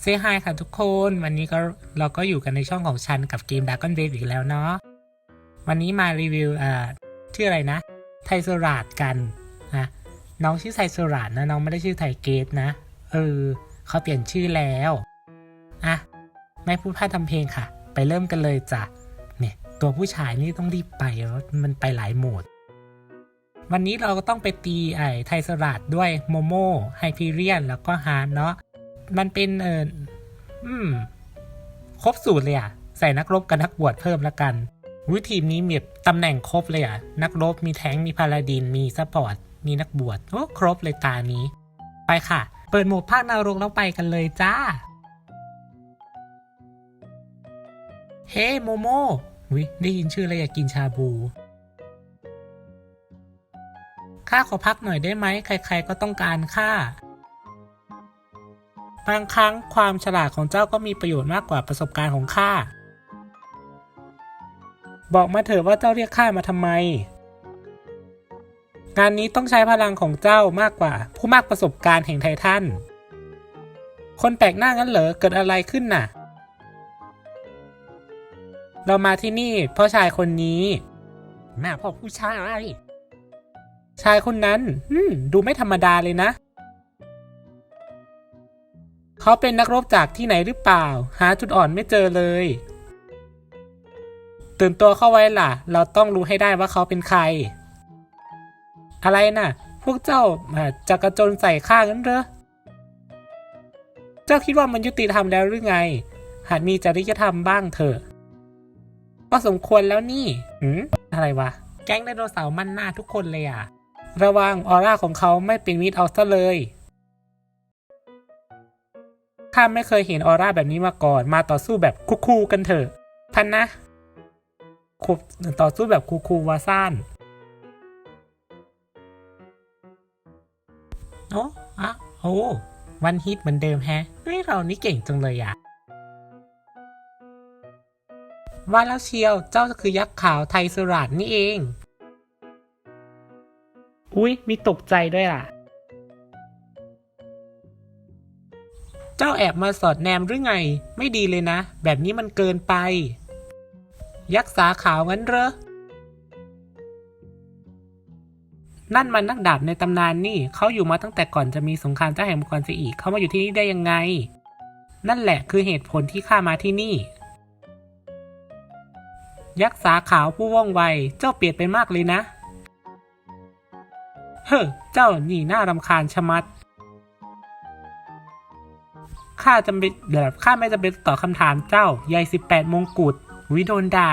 เซฮายค่ะทุกคน วันนี้ก็เราก็อยู่กันในช่องของฉันกับเกม Dragon Wave อีกแล้วเนาะวันนี้มารีวิวเอ่าชื่ออะไรนะ ไทโซราดกันนะน้องชื่อไทโซราดนะ น้องไม่ได้ชื่อไทเกตนะ เออเขาเปลี่ยนชื่อแล้วอะไม่พูดพลาดทำเพลงค่ะ ไปเริ่มกันเลยจ้ะเนี่ยตัวผู้ชายนี่ต้องรีบไปมันไปหลายโหมด วันนี้เราก็ต้องไปตีไอ้ไทโซราดด้วยโมโมไฮพีเรียนแล้วก็ฮาร์ดเนาะ มันเป็นเอออืม ครบสูตรเลยอะ ใส่นักรบกับนักบวชเพิ่มละกันวิทีมนี้มีตำแหน่งครบเลยอะ นักรบมีแทงมีพาลาดิน มีซัพพอร์ต มีนักบวชโอ้ครบเลยตานี้ ไปค่ะ เปิดโหมดภาคนารกแล้วไปกันเลยจ้า เฮ้โมโมวิได้ยินชื่อแล้วอยากกินชาบูข้าขอพักหน่อยได้ไหม ใครๆก็ต้องการข้า บางครั้งความฉลาดของเจ้าก็มีประโยชน์มากกว่าประสบการณ์ของข้า บอกมาเถอะว่าเจ้าเรียกข้ามาทำไม งานนี้ต้องใช้พลังของเจ้ามากกว่า ผู้มากประสบการณ์แห่งไททัน คนแปลกหน้างั้นเหรอ เกิดอะไรขึ้นน่ะ เรามาที่นี่เพราะชายคนนี้แม่พ่อผู้ชายชายคนนั้น อืม ดูไม่ธรรมดาเลยนะ เขาเป็นนักรบจากที่ไหนหรือเปล่า หาจุดอ่อนไม่เจอเลย ตื่นตัวเข้าไว้ล่ะ เราต้องรู้ให้ได้ว่าเขาเป็นใคร อะไรน่ะ พวกเจ้าจะกระโจนใส่ข้างั้นเหรอ เจ้าคิดว่ามันยุติธรรมแล้วหรือไง หากมีจริยธรรมบ้างเถอะ ก็สมควรแล้วนี่หืมอะไรวะ แก๊งไดโนเสาร์มั่นหน้าทุกคนเลยอะ ระวังออร่าของเขาไม่เป็นมิตรเอาซะเลย ข้าไม่เคยเห็นออร่าแบบนี้มาก่อน มาต่อสู้แบบคูลๆกันเถอะ พันนะคุต่อสู้แบบคูลๆวาซ่านโอ้อะโอ้วันฮิตเหมือนเดิมแฮะเฮ้ยเรานี่เก่งจังเลยอะว่าแล้วเชียวเจ้าคือยักษ์ขาวไทยสุราดนี่เอง อุ๊ย มีตกใจด้วยล่ะ แอบมาสอดแนมหรือไง ไม่ดีเลยนะ แบบนี้มันเกินไป ยักษ์สาขาวงั้นเหรอ นั่นมันนักดาบในตำนานนี่ เขาอยู่มาตั้งแต่ก่อนจะมีสงครามเจ้าแห่งมังกรเสียอีก เขามาอยู่ที่นี่ได้ยังไง นั่นแหละคือเหตุผลที่ข้ามาที่นี่ ยักษ์สาขาวผู้ว่องไว เจ้าเปลี่ยนไปมากเลยนะ เฮ้อ เจ้านี่น่ารำคาญชะมัด ข้าจำเป็นเดี๋ยวข้าไม่จำเป็นต่อบคำถามเจ้าใหญ่สิบแปดมงกุฎวิโดนดา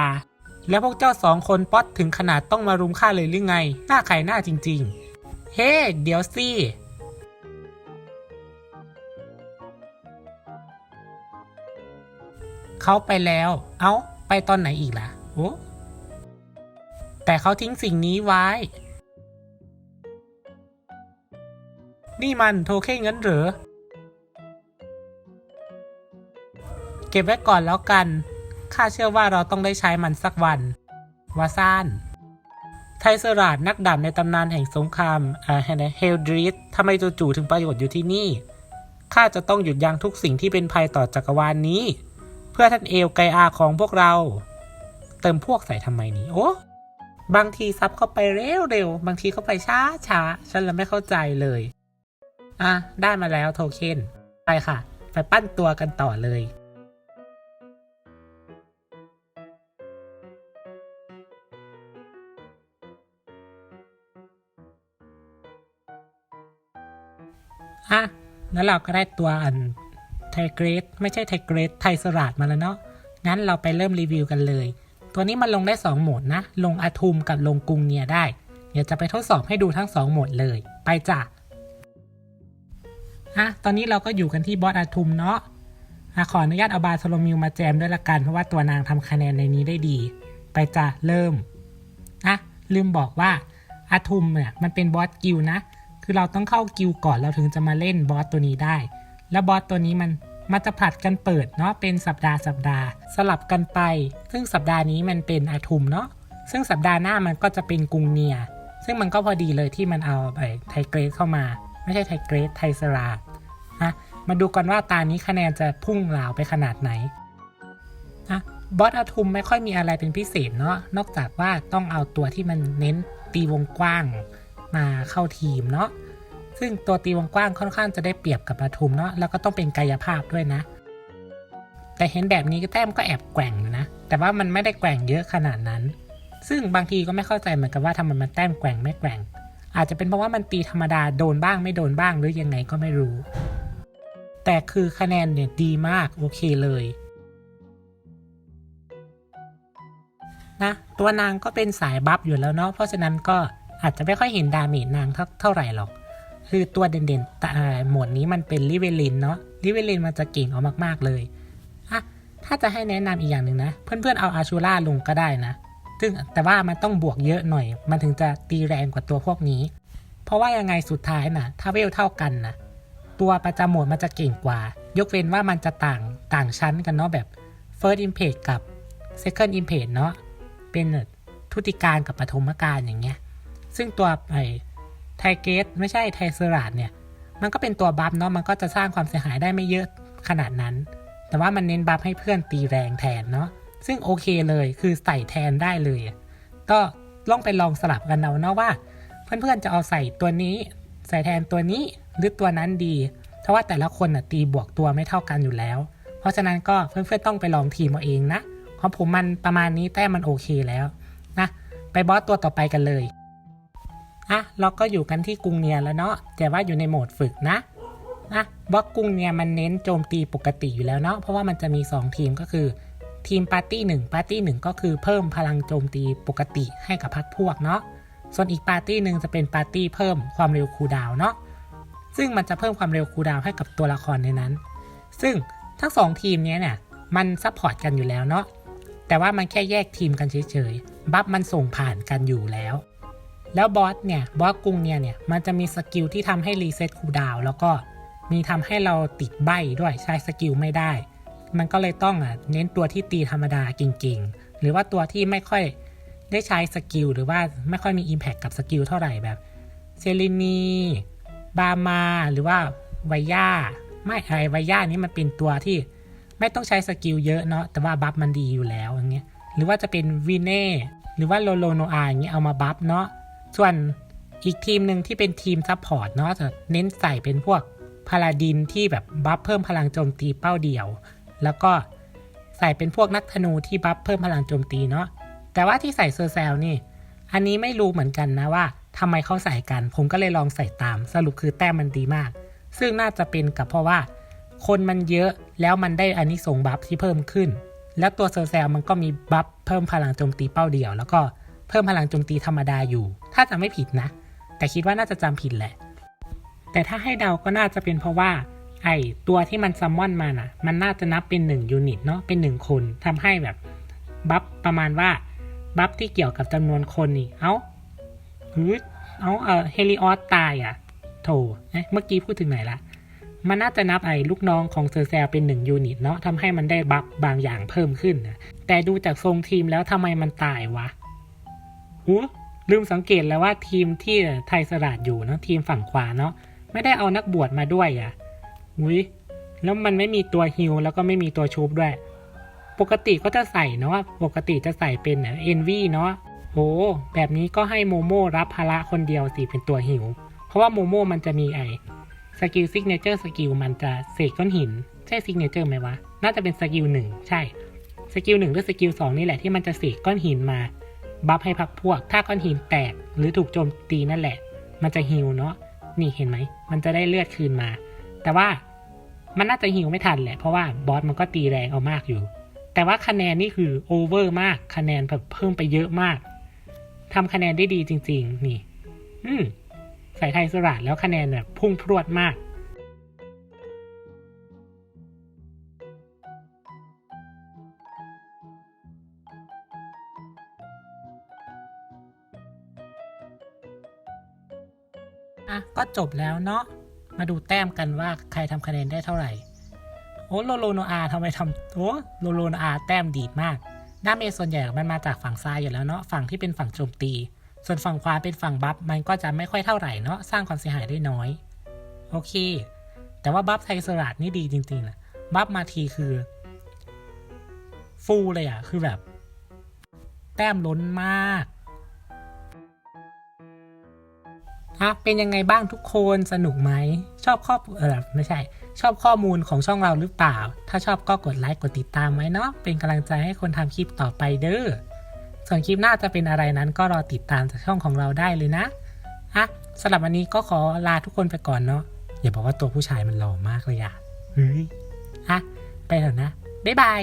แล้วพวกเจ้าสองคนป๊อตถึงขนาดต้องมารุมข้าเลยหรือไง หน้าไข่หน้าจริง ๆ เฮ้เดี๋ยวสิเขาไปแล้ว เอ้า ไปตอนไหนอีกล่ะ โอ้แต่เขาทิ้งสิ่งนี้ไว้ นี่มันโทเค็นงั้นเหรอ เก็บไว้ก่อนแล้วกัน ข้าเชื่อว่าเราต้องได้ใช้มันสักวันวาซาน ไทเซอราดนักดาบในตำนานแห่งสงครามอ่าเฮลดริสทำไมจู่ๆถึงประโยชน์อยู่ที่นี่ ข้าจะต้องหยุดยั้งทุกสิ่งที่เป็นภัยต่อจักรวาลนนี้ เพื่อท่านเอลไกอาของพวกเรา เติมพวกใส่ทำไมนี่โอ้บางทีซับเข้าไปเร็วเร็วๆบางทีเข้าไปช้าช้าฉันละไม่เข้าใจเลย อะ ได้มาแล้วโทเค็น ไปค่ะ ไปปั้นตัวกันต่อเลย อะแล้วเราก็ได้ตัวอันไทเกรดไม่ใช่ไทเกรดไทสราดมาแล้วเนาะงั้นเราไปเริ่มรีวิวกันเลย ตัวนี้มันลงได้ 2 โหมดนะ ลงอะทุมกับลงกรุงเนียได้ เดี๋ยวจะไปทดสอบให้ดูทั้ง 2 โหมดเลย ไปจ้ะอะตอนนี้เราก็อยู่กันที่บอสอะทุมเนาะอะขออนุญาตเอาบาโซโลมิวมาแจมด้วยละกัน เพราะว่าตัวนางทำคะแนนในนี้ได้ดี ไปจ้ะเริ่มอะลืมบอกว่าอะทุมเนี่ยมันเป็นบอสกิลนะ คือเราต้องเข้ากิลก่อนเราถึงจะมาเล่นบอสตัวนี้ได้ แล้วบอสตัวนี้มันมันจะผลัดกันเปิดเนาะเป็นสัปดาห์สัปดาห์ สลับกันไป ซึ่งสัปดาห์นี้มันเป็นอาทุมเนาะซึ่งสัปดาห์หน้ามันก็จะเป็นกรุงเนีย ซึ่งมันก็พอดีเลยที่มันเอาไอ้ไทเกรดเข้ามา ไม่ใช่ไทเกรดไทสราดนะมาดูกันว่าตานี้คะแนนจะพุ่งเหลาไปขนาดไหนนะบอสอาทุมไม่ค่อยมีอะไรเป็นพิเศษเนาะนอกจากว่าต้องเอาตัวที่มันเน้นตีวงกว้าง มาเข้าทีมเนาะซึ่งตัวตีวงกว้างค่อนข้างจะได้เปรียบกับอาทุมเนาะแล้วก็ต้องเป็นกายภาพด้วยนะ แต่เห็นแบบนี้ก็แต้มก็แอบแกว่งอยู่นะ แต่ว่ามันไม่ได้แกว่งเยอะขนาดนั้น ซึ่งบางทีก็ไม่เข้าใจเหมือนกันว่าทำไมมันแต้มแกว่งไม่แกว่ง อาจจะเป็นเพราะว่ามันตีธรรมดาโดนบ้างไม่โดนบ้างหรือยังไงก็ไม่รู้ แต่คือคะแนนเนี่ยดีมากโอเคเลยนะตัวนางก็เป็นสายบัฟอยู่แล้วเนาะเพราะฉะนั้นก็ อาจจะไม่ค่อยเห็นดาเมจนางเท่าเท่าไหร่หรอก คือตัวเด่นๆแต่หมวดนี้มันเป็นลิเวลินเนาะลิเวลินมันจะเก่งเอามากๆเลยอะถ้าจะให้แนะนำอีกอย่างหนึ่งนะ เพื่อนๆเอาอาชูล่าลงก็ได้นะ ซึ่งแต่ว่ามันต้องบวกเยอะหน่อย มันถึงจะตีแรงกว่าตัวพวกนี้ เพราะว่ายังไงสุดท้ายนะถ้าเวลเท่ากันนะตัวประจำหมวดมันจะเก่งกว่า ยกเว้นว่ามันจะต่างต่างชั้นกันเนาะแบบ First Impact กับ Second Impact เนาะเป็นทุติการกับปฐมการอย่างเงี้ย ซึ่งตัวไอ้ไทเกตไม่ใช่ไทเซราดเนี่ย มันก็เป็นตัวบัฟเนาะมันก็จะสร้างความเสียหายได้ไม่เยอะขนาดนั้น แต่ว่ามันเน้นบัฟให้เพื่อนตีแรงแทนเนาะซึ่งโอเคเลยคือใส่แทนได้เลย ก็ลองไปลองสลับกันเอาเนาะว่า เพื่อนๆจะเอาใส่ตัวนี้ ใส่แทนตัวนี้หรือตัวนั้นดี เพราะว่าแต่ละคนน่ะตีบวกตัวไม่เท่ากันอยู่แล้ว เพราะฉะนั้นก็เพื่อนๆต้องไปลองทีมเอาเองนะของผมมันประมาณนี้แต้มมันโอเคแล้วนะไปบอสตัวต่อไปกันเลย อะเราก็อยู่กันที่กรุงเนียแล้วเนาะแต่ว่าอยู่ในโหมดฝึกนะนะบล็อกกรุงเนียมันเน้นโจมตีปกติอยู่แล้วเนาะเพราะว่ามันจะมี 2 ทีมก็คือ ทีมปาร์ตี้หนึ่งปาร์ตี้หนึ่งก็คือเพิ่มพลังโจมตีปกติให้กับพักพวกเนาะส่วนอีกปาร์ตี้หนึ่งจะเป็นปาร์ตี้เพิ่มความเร็วคูลดาวเนาะซึ่งมันจะเพิ่มความเร็วคูลดาวให้กับตัวละครในนั้น ซึ่งทั้งสองทีมเนี้ยเนี่ยมันซัพพอร์ตกันอยู่แล้วเนาะแต่ว่ามันแค่แยกทีมกันเฉยๆบัฟมันส่งผ่านกันอยู่แล้ว แล้วบอสเนี่ยบอสกรุงเนี่ยเนี่ยมันจะมีสกิลที่ทำให้รีเซ็ตคูดาวแล้วก็มีทำให้เราติดใบด้วยใช้สกิลไม่ได้ มันก็เลยต้องอะเน้นตัวที่ตีธรรมดาจริง ๆ หรือว่าตัวที่ไม่ค่อยได้ใช้สกิลหรือว่าไม่ค่อยมี Impact กับสกิลเท่าไหร่แบบเซรินีบามาหรือว่าไวย่าไม่ไอไวย่านี้มันเป็นตัวที่ไม่ต้องใช้สกิลเยอะเนาะแต่ว่าบัฟมันดีอยู่แล้วอย่างเงี้ยหรือว่าจะเป็นวีเน่หรือว่าโลโลโนอาอย่างเงี้ยเอามาบัฟเนาะ ส่วนอีกทีมหนึ่งที่เป็นทีมซัพพอร์ตเนาะจะเน้นใส่เป็นพวกพาลาดินที่แบบบัฟเพิ่มพลังโจมตีเป้าเดี่ยว แล้วก็ใส่เป็นพวกนักธนูที่บัฟเพิ่มพลังโจมตีเนาะแต่ว่าที่ใส่เซอร์แซลนี่ อันนี้ไม่รู้เหมือนกันนะว่าทำไมเขาใส่กัน ผมก็เลยลองใส่ตาม สรุปคือแต้มมันดีมาก ซึ่งน่าจะเป็นกับเพราะว่า คนมันเยอะแล้วมันได้อันนี้ส่งบัฟที่เพิ่มขึ้น แล้วตัวเซอร์แซลมันก็มีบัฟเพิ่มพลังโจมตีเป้าเดี่ยว แล้วก็ เพิ่มพลังโจมตีธรรมดาอยู่ ถ้าจะไม่ผิดนะ แต่คิดว่าน่าจะจำผิดแหละ แต่ถ้าให้เดาก็น่าจะเป็นเพราะว่า ไอตัวที่มันซัมมอนมาน่ะ มันน่าจะนับเป็น1ยูนิตเนาะเป็น1คนทำให้แบบบัฟประมาณว่าบัฟที่เกี่ยวกับจำนวนคนนี่ เอ้าหือเอาเออเฮลิออสตายอะโถเอ๊ะเมื่อกี้พูดถึงไหนละมันน่าจะนับไอ้ลูกน้องของเซอร์แซลเป็นหนึ่งยูนิตเนาะทำให้มันได้บัฟบางอย่างเพิ่มขึ้นนะแต่ดูจากทรงทีมแล้วทำไมมันตายวะ หูลืมสังเกตแล้วว่าทีมที่ไทยสลัดอยู่เนาะทีมฝั่งขวาเนาะไม่ได้เอานักบวชมาด้วยอะ่ะอุ้ยแล้วมันไม่มีตัวฮิลแล้วก็ไม่มีตัวชูบด้วย ปกติก็จะใส่เนาะปกติจะใส่เป็นเอ็นวีเนาะโอ้แบบนี้ก็ให้โมโม่รับภาระคนเดียวสิเป็นตัวหิว เพราะว่าโมโม่มันจะมีไอสกิลซิกเนเจอร์สกิลมันจะเสกก้อนหิน ใช่ซิกเนเจอร์ไหมวะ น่าจะเป็นสกิลหนึ่งใช่ สกิลหนึ่งหรือสกิลสองนี่แหละที่มันจะเสกก้อนหินมา บัฟให้พักพวก ถ้าก้อนหินแตกหรือถูกโจมตีนั่นแหละ มันจะฮิวเนาะนี่เห็นไหม มันจะได้เลือดคืนมา แต่ว่ามันน่าจะฮิวไม่ทันแหละ เพราะว่าบอสมันก็ตีแรงเอามากอยู่ แต่ว่าคะแนนนี่คือโอเวอร์มาก คะแนนแบบเพิ่มไปเยอะมากทำคะแนนได้ดีจริง ๆ นี่ อืมใส่ไทยสลัดแล้วคะแนนแบบพุ่งพรวดมาก อะก็จบแล้วเนาะมาดูแต้มกันว่าใครทำคะแนนได้เท่าไหร่โอ้โลโลโนอาทำไมทำโอ้โลโลโนอาแต้มดีมากดาเมจส่วนใหญ่มันมาจากฝั่งซ้ายอยู่แล้วเนาะฝั่งที่เป็นฝั่งโจมตี ส่วนฝั่งขวาเป็นฝั่งบัฟมันก็จะไม่ค่อยเท่าไหร่เนาะสร้างความเสียหายได้น้อย โอเค แต่ว่าบัฟไทยสลัดนี่ดีจริงๆนะบัฟมาทีคือ ฟูลเลยอะคือแบบ แต้มล้นมาก ฮะเป็นยังไงบ้างทุกคนสนุกไหม ชอบข้อเออไม่ใช่ ชอบข้อมูลของช่องเราหรือเปล่า ถ้าชอบก็กดไลค์กดติดตามไว้เนาะเป็นกำลังใจให้คนทำคลิปต่อไปเด้อส่วนคลิปหน้าจะเป็นอะไรนั้นก็รอติดตามจากช่องของเราได้เลยนะฮะสำหรับวันนี้ก็ขอลาทุกคนไปก่อนเนาะอย่าบอกว่าตัวผู้ชายมันหล่อมากเลยอะเฮ้ยฮะไปเถอะนะบ๊ายบาย